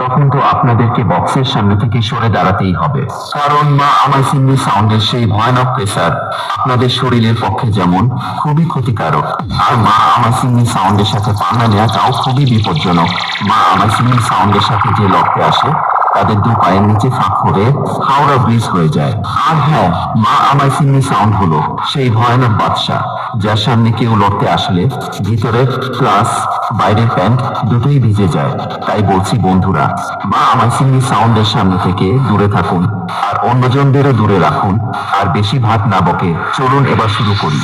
তখন তো আপনাদেরকে বক্সের সামনে থেকে সরে দাঁড়াতেই হবে। কারণ মা, আমার সিন্নি সাউন্ডের সেই ভয়ানক প্রেসার আপনাদের শরীরের পক্ষে যেমন খুবই ক্ষতিকারক। আর মা, আমার সিন্নি সাউন্ডের সাথে পাঙ্গা নেওয়াটাও খুবই বিপজ্জনক। মা, আমার সিন্নি সাউন্ডের সাথে যে লড়তে আসে, তাদের দু পায়ের নিচে ফাঁক করে হাওড়া ব্রিজ হয়ে যায়। আর হ্যাঁ মা, আমার সিন্নি সাউন্ড হলো সেই ভয়ানক বাদশা, যার সামনে কেউ লড়তে আসলে ভিতরে প্লাস বাইরে প্যান্ট দুটোই ভিজে যায়। তাই বলছি বন্ধুরা বা আমার সিঙ্গি সাউন্ডের সামনে থেকে দূরে থাকুন আর অন্যজনদেরও দূরে রাখুন আর বেশি ভাত না বকে। চলুন এবার শুরু করি।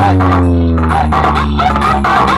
Oh, my God.